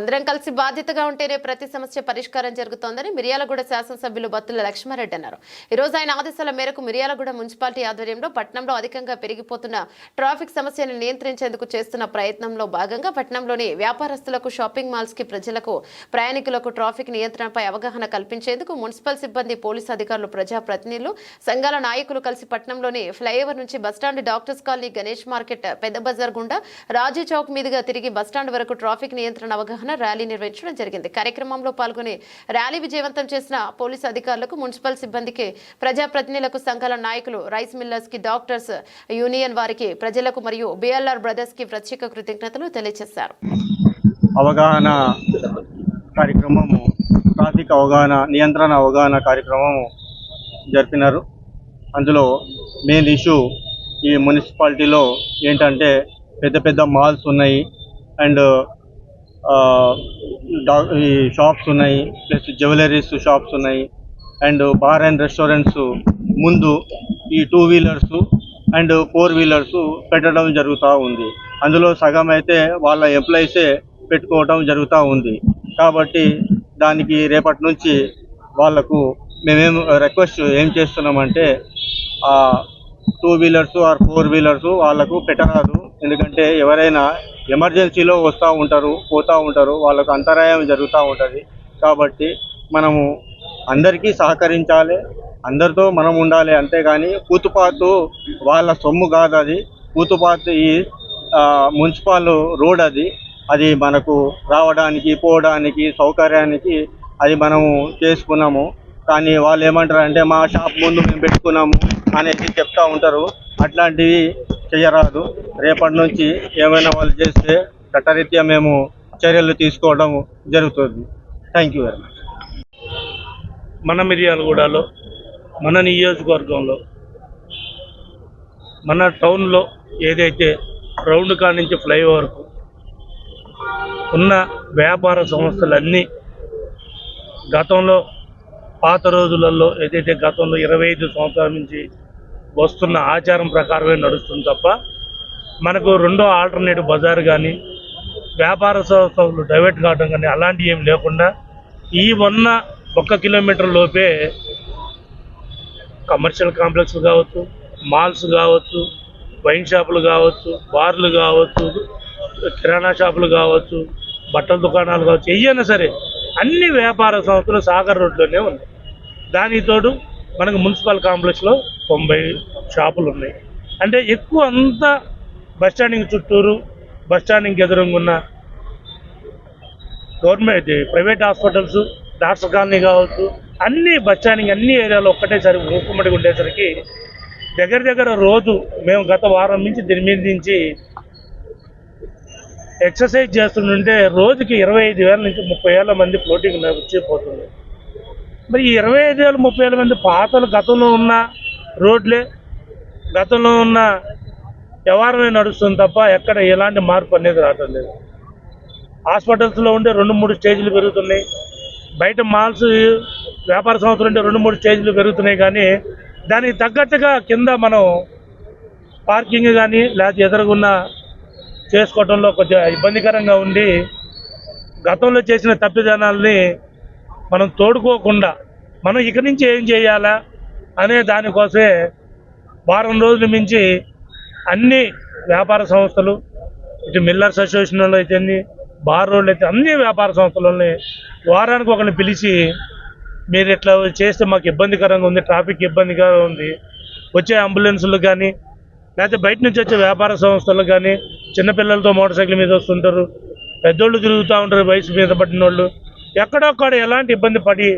అందరం కలిసి బాధ్యతగా ఉంటేనే ప్రతి సమస్య పరిష్కారం జరుగుతోందని మిర్యాలగూడ శాసనసభ్యులు బత్తుల లక్ష్మారెడ్డి అన్నారు. ఈ రోజు ఆయన ఆదేశాల మేరకు మిర్యాలగూడ మున్సిపాలిటీ ఆధ్వర్యంలో పట్టణంలో అధికంగా పెరిగిపోతున్న ట్రాఫిక్ సమస్యను నియంత్రించేందుకు చేస్తున్న ప్రయత్నంలో భాగంగా పట్టణంలోని వ్యాపారస్తులకు షాపింగ్ మాల్స్కి ప్రజలకు ప్రయాణికులకు ట్రాఫిక్ నియంత్రణపై అవగాహన కల్పించేందుకు మున్సిపల్ సిబ్బంది పోలీసు అధికారులు ప్రజాప్రతినిధులు సంఘాల నాయకులు కలిసి పట్టణంలోని ఫ్లైఓవర్ నుంచి bus stand doctors colony Ganesh market పెద్ద బజార్ గుండా రాజీ చౌక్ మీదుగా తిరిగి బస్టాండ్ వరకు ట్రాఫిక్ నియంత్రణ అవగాహన ర్యాలీ నిర్వహించడం జరిగింది. కార్యక్రమంలో పాల్గొని ర్యాలీ విజయవంతం చేసిన పోలీసు అధికారులకు మున్సిపల్ సిబ్బందికి ప్రజాప్రతినిధులకు సంఘాల నాయకులు రైస్ మిల్లర్స్కి డాక్టర్స్ యూనియన్ వారికి ప్రజలకు మరియు బిఎల్ఆర్ బ్రదర్స్కి ప్రత్యేక కృతజ్ఞతలు తెలియజేశారు. అవగాహన కార్యక్రమము ట్రాఫిక్ అవగాహన నియంత్రణ అవగాహన కార్యక్రమము జరిపినారు. అందులో మెయిన్ ఇష్యూ ఈ మున్సిపాలిటీలో ఏంటంటే పెద్ద పెద్ద మాల్స్ ఉన్నాయి. అండ్ ఈ షాప్స్ ఉన్నాయి ప్లస్ జ్యువెలరీస్ షాప్స్ ఉన్నాయి. అండ్ బార్ అండ్ రెస్టారెంట్స్ ముందు ఈ two wheelers and four wheelers పెట్టడం జరుగుతూ ఉంది. అందులో సగం అయితే వాళ్ళ ఎంప్లాయీసే పెట్టుకోవడం జరుగుతూ ఉంది. కాబట్టి దానికి రేపటి నుంచి వాళ్ళకు మేమేం రిక్వెస్ట్ ఏం చేస్తున్నామంటే two wheelers or four wheelers వాళ్ళకు పెట్టరాదు. ఎందుకంటే ఎవరైనా ఎమర్జెన్సీలో వస్తూ ఉంటారు పోతూ ఉంటారు వాళ్ళకు అంతరాయం జరుగుతూ ఉంటుంది. కాబట్టి మనము అందరికీ సహకరించాలి అందరితో మనం ఉండాలి అంతేగాని కూతుపాతు వాళ్ళ సొమ్ము కాదు అది కూతుపాతు ఈ మున్సిపల్ రోడ్ అది. అది మనకు రావడానికి పోవడానికి సౌకర్యానికి అది మనము చేసుకున్నాము. కానీ వాళ్ళు ఏమంటారు అంటే మా షాప్ ముందు మేము పెట్టుకున్నాము అనేది చెప్తూ ఉంటారు. అట్లాంటివి చేయరాదు. రేపటి నుంచి ఏమైనా వాళ్ళు చేస్తే చట్టరీత్యా మేము చర్యలు తీసుకోవడం జరుగుతుంది. థ్యాంక్ యూ వెరీ మచ్ మన మిర్యాలగూడలో మన నియోజకవర్గంలో మన టౌన్లో ఏదైతే రౌండ్ కా నుంచి ఫ్లైఓవర్కు ఉన్న వ్యాపార సంస్థలన్నీ గతంలో పాత రోజులలో ఏదైతే గతంలో ఇరవై ఐదు సంవత్సరాల నుంచి వస్తున్న ఆచారం ప్రకారమే నడుస్తుంది తప్ప మనకు రెండో ఆల్టర్నేటివ్ బజార్ కానీ వ్యాపార సంస్థలు డైవర్ట్ కావడం కానీ అలాంటివి ఏం లేకుండా ఈ ఉన్న ఒక్క కిలోమీటర్ లోపే కమర్షియల్ కాంప్లెక్స్ కావచ్చు మాల్స్ కావచ్చు వైన్ షాపులు కావచ్చు బార్లు కావచ్చు కిరాణా షాపులు కావచ్చు బట్టల దుకాణాలు కావచ్చు ఏయైనా సరే అన్ని వ్యాపార సంస్థలు సాగర్ రోడ్లోనే ఉన్నాయి. దానికి తోడు మనకు మున్సిపల్ కాంప్లెక్స్లో తొంభై షాపులు ఉన్నాయి. అంటే ఎక్కువ అంతా బస్ స్టాండింగ్ చుట్టూరు బస్ స్టాండింగ్ ఎదురుగా ఉన్న government private hospitals doctor colony కావచ్చు అన్ని బస్ స్టాండింగ్ అన్ని ఏరియాలో ఒక్కటేసారి ఊకుమ్మడిగా ఉండేసరికి దగ్గర దగ్గర రోజు మేము గత వారం నుంచి దీని మీద నుంచి ఎక్సర్సైజ్ చేస్తుంటే రోజుకి ఇరవై ఐదు వేల నుంచి ముప్పై వేల మంది ఫ్లోటింగ్ వచ్చిపోతుంది మరి ఇరవై ఐదు వేల ముప్పై వేల మంది పాతలు గతంలో ఉన్న రోడ్లే గతంలో ఉన్న వ్యవహారమే నడుస్తుంది తప్ప ఎక్కడ ఎలాంటి మార్పు అనేది రావటం లేదు. హాస్పిటల్స్లో ఉండే రెండు మూడు స్టేజీలు పెరుగుతున్నాయి. బయట మాల్స్ వ్యాపార సంస్థలు ఉంటే రెండు మూడు స్టేజ్లు పెరుగుతున్నాయి కానీ దానికి తగ్గట్టుగా కింద మనం పార్కింగ్ కానీ లేకపోతే ఎదురుగున్న చేసుకోవడంలో కొంచెం ఇబ్బందికరంగా ఉండి గతంలో చేసిన తప్పిదనాల్ని మనం తోడుకోకుండా మనం ఇక నుంచి ఏం చేయాలా అనే దానికోసమే వారం రోజుల మించి అన్ని వ్యాపార సంస్థలు ఇటు మిల్లర్స్ అసోసియేషన్ వాళ్ళు అయితే బార్ రోడ్లు అయితే అన్ని వ్యాపార సంస్థలని వారానికి ఒకరిని పిలిచి మీరు ఇట్లా చేస్తే మాకు ఇబ్బందికరంగా ఉంది ట్రాఫిక్ ఇబ్బందిగా ఉంది వచ్చే అంబులెన్సులు కానీ లేకపోతే బయట నుంచి వచ్చే వ్యాపార సంస్థలు కానీ చిన్నపిల్లలతో మోటార్ సైకిల్ మీద వస్తుంటారు పెద్దోళ్ళు తిరుగుతూ ఉంటారు వయసు మీద పడిన వాళ్ళు ఎక్కడొక్కడ ఎలాంటి ఇబ్బంది పడి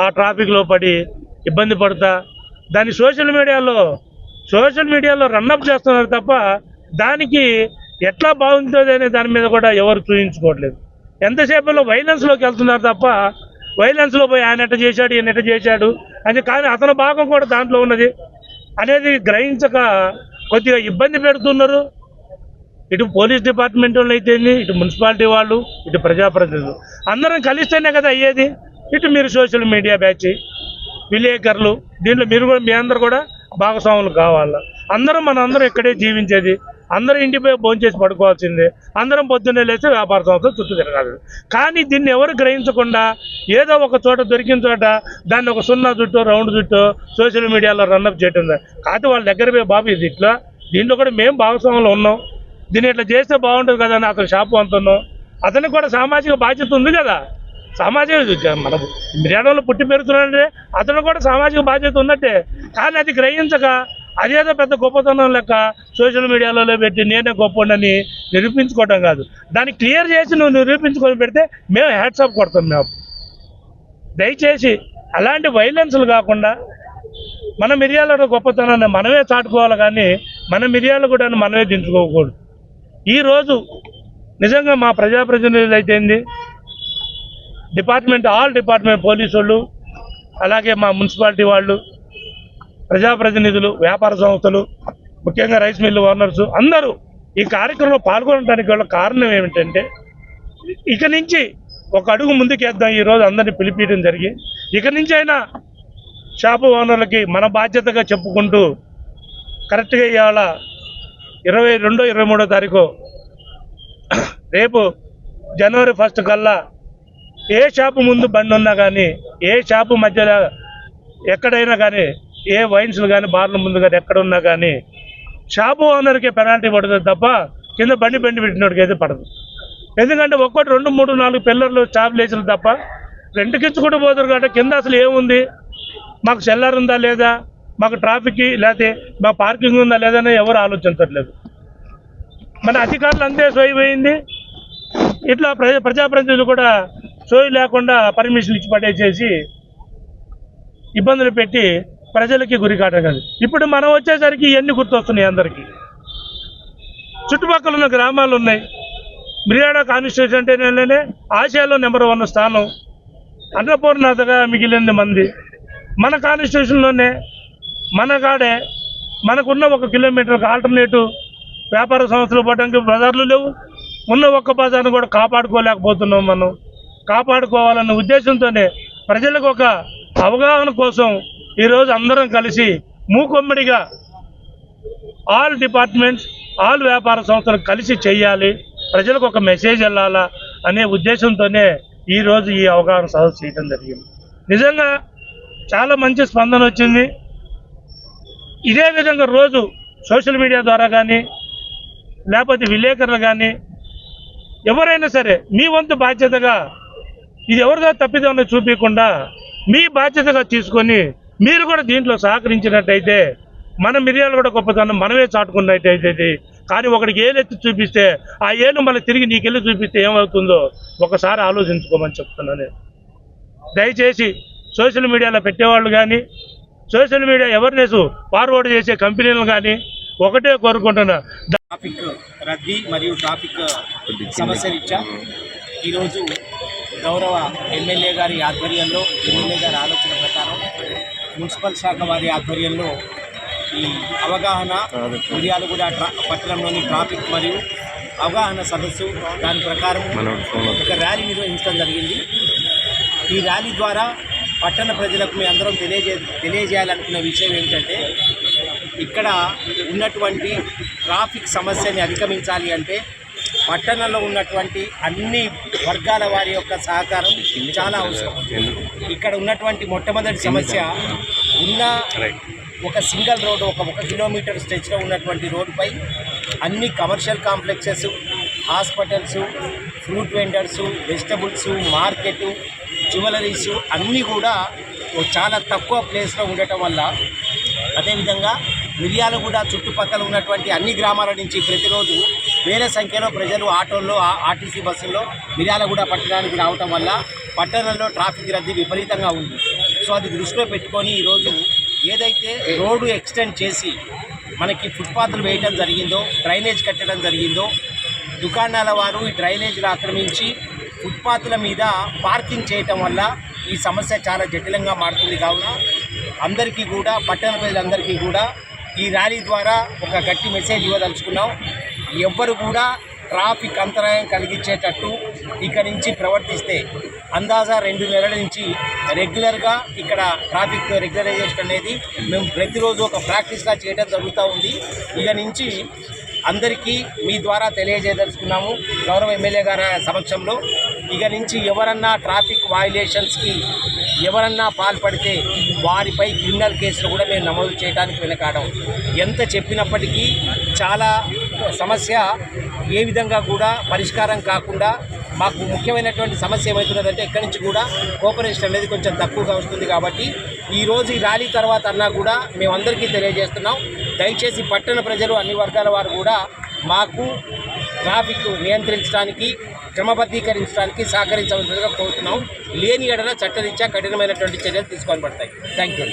ఆ ట్రాఫిక్లో పడి ఇబ్బంది పడతా దాన్ని సోషల్ మీడియాలో సోషల్ మీడియాలో రన్అప్ చేస్తున్నారు తప్ప దానికి ఎట్లా బాగుంటుంది అనే దాని మీద కూడా ఎవరు చూపించుకోవట్లేదు ఎంతసేపులో వైలెన్స్లోకి వెళ్తున్నారు తప్ప వైలెన్స్లో పోయి ఆయన ఎట్ట చేశాడు ఈయన ఎట్ట చేశాడు అని కానీ అతని భాగం కూడా దాంట్లో ఉన్నది. అనేది గ్రహించక కొద్దిగా ఇబ్బంది పెడుతున్నారు. ఇటు పోలీస్ డిపార్ట్మెంట్ వాళ్ళు అయితే ఇటు మున్సిపాలిటీ వాళ్ళు ఇటు ప్రజాప్రతినిధులు. అందరం కలిస్తేనే కదా అయ్యేది. ఇటు మీరు సోషల్ మీడియా బ్యాచ్ విలేకరులు దీంట్లో మీరు కూడా మీ అందరు కూడా భాగస్వాములు కావాలా? అందరం మన అందరం ఇక్కడే జీవించేది. అందరూ ఇంటిపై భోంచేసి పడుకోవాల్సిందే. అందరం పొద్దున్నే లేచి వ్యాపార సంస్థలు చుట్టూ తిరగాలి. కానీ దీన్ని ఎవరు గ్రహించకుండా ఏదో ఒక చోట దొరికిన చోట దాన్ని ఒక సున్నా చుట్టూ రౌండ్ చుట్టూ సోషల్ మీడియాలో రన్అప్ చేయటం కాదు వాళ్ళ దగ్గర పోయి బాబు ఇది ఇట్లా. దీంట్లో కూడా మేము భాగస్వాములు ఉన్నాం. దీన్ని ఇట్లా చేస్తే బాగుంటుంది కదా అని అతను షాపు అంటున్నాం అతనికి కూడా సామాజిక బాధ్యత ఉంది కదా. సామాజిక మన మిర్యాడంలో పుట్టి పెరుగుతున్నాడంటే అతను కూడా సామాజిక బాధ్యత ఉన్నట్టే. కానీ అది గ్రహించక అదేదో పెద్ద గొప్పతనం లెక్క సోషల్ మీడియాలో పెట్టి నేనే గొప్పని నిరూపించుకోవడం కాదు. దాన్ని క్లియర్ చేసి నువ్వు నిరూపించుకొని పెడితే మేము హ్యాట్సాప్ కొడతాం మేము. దయచేసి అలాంటి వైలెన్స్లు కాకుండా మన మిరియాల గొప్పతనాన్ని మనమే చాటుకోవాలి కానీ మన మిరియాలు కూడా మనమే దించుకోకూడదు. ఈరోజు నిజంగా మా ప్రజాప్రతినిధులు అయితేంది డిపార్ట్మెంట్ ఆల్ డిపార్ట్మెంట్ పోలీసు వాళ్ళు అలాగే మా మున్సిపాలిటీ వాళ్ళు ప్రజాప్రతినిధులు వ్యాపార సంస్థలు ముఖ్యంగా రైస్ మిల్లు ఓనర్స్ అందరూ ఈ కార్యక్రమంలో పాల్గొనడానికి గల కారణం ఏమిటంటే ఇక నుంచి ఒక అడుగు ముందుకేద్దాం ఈరోజు అందరినీ పిలిపించడం జరిగి ఇక నుంచి అయినా షాపు ఓనర్లకి మన బాధ్యతగా చెప్పుకుంటూ కరెక్ట్గా ఇవాళ ఇరవై రెండో ఇరవై మూడో తారీఖు. రేపు జనవరి ఫస్ట్ కల్లా ఏ షాపు ముందు బండి ఉన్నా కానీ ఏ షాపు మధ్యలో ఎక్కడైనా కానీ ఏ వైన్స్లు కానీ బార్ల ముందు కానీ ఎక్కడ ఉన్నా కానీ షాపు ఓనర్కి పెనాల్టీ పడుతుంది తప్ప కింద బండి బండి పెట్టినోడికి అయితే పడదు. ఎందుకంటే ఒక్కటి రెండు మూడు నాలుగు పిల్లర్లు చాప్ లేచిన తప్ప రెంట్కి ఇచ్చుకుంటూ పోతారు కాబట్టి కింద అసలు ఏముంది? మాకు సెల్లర్ ఉందా లేదా? మాకు ట్రాఫిక్ లేకపోతే మా పార్కింగ్ ఉందా లేదని ఎవరు ఆలోచించట్లేదు. మన అధికారులు అంతే సోయిపోయింది. ఇట్లా ప్రజా ప్రజాప్రతినిధులు కూడా సోయి లేకుండా పర్మిషన్ ఇచ్చి పడేసేసి ఇబ్బందులు పెట్టి ప్రజలకి గురి కాటం ఇప్పుడు మనం వచ్చేసరికి ఇవన్నీ గుర్తొస్తున్నాయి అందరికీ. చుట్టుపక్కల ఉన్న గ్రామాలు ఉన్నాయి. మిర్యాడ కాన్స్టిట్యూషన్ అంటేనే ఆసియాలో నెంబర్ వన్ స్థానం. అన్నపూర్ణతగా మిగిలింది మంది. మన కాన్స్టిట్యూషన్లోనే మన కాడే మనకున్న ఒక కిలోమీటర్కి ఆల్టర్నేటివ్ వ్యాపార సంస్థలు పోవడానికి బజార్లు లేవు. ఉన్న ఒక్క బజార్ను కూడా కాపాడుకోలేకపోతున్నాం మనం. కాపాడుకోవాలన్న ఉద్దేశంతోనే ప్రజలకు ఒక అవగాహన కోసం ఈరోజు అందరం కలిసి మూకొమ్మడిగా ఆల్ డిపార్ట్మెంట్స్ ఆల్ వ్యాపార సంస్థలు కలిసి చేయాలి. ప్రజలకు ఒక మెసేజ్ వెళ్ళాలా అనే ఉద్దేశంతోనే ఈరోజు ఈ అవగాహన సదస్సు చేయడం జరిగింది. నిజంగా చాలా మంచి స్పందన వచ్చింది. ఇదే విధంగా రోజు సోషల్ మీడియా ద్వారా కానీ లేకపోతే విలేకరులు కానీ ఎవరైనా సరే మీ వంతు బాధ్యతగా ఇది ఎవరిదో తప్పిదమని చూపించకుండా మీ బాధ్యతగా తీసుకొని మీరు కూడా దీంట్లో సహకరించినట్టయితే మన మిరియాలు కూడా గొప్పతనం మనమే చాటుకున్నట్టయితే కానీ ఒకడికి ఏలెత్తి చూపిస్తే ఆ ఏలు మళ్ళీ తిరిగి నీకెళ్ళి చూపిస్తే ఏమవుతుందో ఒకసారి ఆలోచించుకోమని చెప్తున్నాను. దయచేసి సోషల్ మీడియాలో పెట్టేవాళ్ళు కానీ సోషల్ మీడియా అవేర్నెస్ ఫార్వర్డ్ చేసే కంపెనీలు కానీ ఒకటే కోరుకుంటున్నా. ట్రాఫిక్ రద్దీ మరియు ట్రాఫిక్ సమస్య రీత్యా ఈరోజు గౌరవ ఎమ్మెల్యే గారి ఆధ్వర్యంలో ఎమ్మెల్యే గారి ఆలోచన ప్రకారం మున్సిపల్ శాఖ వారి ఆధ్వర్యంలో ఈ అవగాహన మిర్యాలగూడ ట్రా పట్టణంలోని ట్రాఫిక్ మరియు అవగాహన సదస్సు దాని ప్రకారం ఒక ర్యాలీ నిర్వహించడం జరిగింది. ఈ ర్యాలీ ద్వారా పట్టణ ప్రజలకు మీ అందరం తెలియజే తెలియజేయాలనుకున్న విషయం ఏమిటంటే ఇక్కడ ఉన్నటువంటి ట్రాఫిక్ సమస్యని అధిగమించాలి అంటే పట్టణంలో ఉన్నటువంటి అన్ని వర్గాల వారి యొక్క సహకారం చాలా అవసరం. ఇక్కడ ఉన్నటువంటి మొట్టమొదటి సమస్య ఉన్న ఒక సింగిల్ రోడ్డు ఒక ఒక కిలోమీటర్ స్ట్రెచ్లో ఉన్నటువంటి రోడ్డుపై అన్ని commercial complexes hospitals fruit vendors vegetables market jewelleries అన్నీ కూడా చాలా తక్కువ ప్లేస్లో ఉండటం వల్ల అదేవిధంగా మిర్యాలగూడ చుట్టుపక్కల ఉన్నటువంటి అన్ని గ్రామాల నుంచి ప్రతిరోజు వేల సంఖ్యలో ప్రజలు ఆటోల్లో ఆర్టీసీ బస్సుల్లో మిర్యాలగూడ పట్టణానికి రావటం వల్ల పట్టణంలో ట్రాఫిక్ రద్దీ విపరీతంగా ఉంది. సో అది దృష్టిలో పెట్టుకొని ఈరోజు ఏదైతే రోడ్డు ఎక్స్టెండ్ చేసి మనకి ఫుట్పాత్లు వేయడం జరిగిందో డ్రైనేజ్ కట్టడం జరిగిందో దుకాణాల వారు ఈ డ్రైనేజ్లు ఆక్రమించి ఫుట్పాత్ల మీద పార్కింగ్ చేయటం వల్ల ఈ సమస్య చాలా జటిలంగా మారుతుంది కావున అందరికీ కూడా పట్టణ ప్రజలందరికీ కూడా ఈ ర్యాలీ ద్వారా ఒక గట్టి మెసేజ్ ఇవ్వదలుచుకున్నాం. ఎవ్వరు కూడా ట్రాఫిక్ అంతరాయం కలిగించేటట్టు ఇక నుంచి ప్రవర్తిస్తే అందాజా రెండు నెలల నుంచి రెగ్యులర్గా ఇక్కడ ట్రాఫిక్ రెగ్యులరైజేషన్ అనేది మేము ప్రతిరోజు ఒక ప్రాక్టీస్గా చేయడం జరుగుతూ ఉంది. ఇక నుంచి అందరికీ మీ ద్వారా తెలియజేయదలుచుకున్నాము. గౌరవ ఎమ్మెల్యే గారి సమక్షంలో. ఇక నుంచి ఎవరన్నా ట్రాఫిక్ వయలేషన్స్కి ఎవరన్నా పాల్పడితే వారిపై క్రిమినల్ కేసులు కూడా మేము నమోదు చేయడానికి వెనకాడం. ఎంత చెప్పినప్పటికీ చాలా సమస్య ఏ విధంగా కూడా పరిష్కారం కాకుండా మాకు ముఖ్యమైనటువంటి సమస్య ఏమవుతున్నదంటే ఎక్కడి నుంచి కూడా కోఆపరేషన్ అనేది కొంచెం తక్కువగా వస్తుంది కాబట్టి ఈరోజు ఈ ర్యాలీ తర్వాత అన్నా కూడా మేమందరికీ తెలియజేస్తున్నాం. దయచేసి పట్టణ ప్రజలు అన్ని వర్గాల వారు కూడా మాకు ట్రాఫిక్ నియంత్రించడానికి క్రమబద్ధీకరించడానికి సహకరించవలసిందిగా కోరుతున్నాం. లేని ఎడల చట్టరీత్యా కఠినమైనటువంటి చర్యలు తీసుకొని పడతాయి. Thank you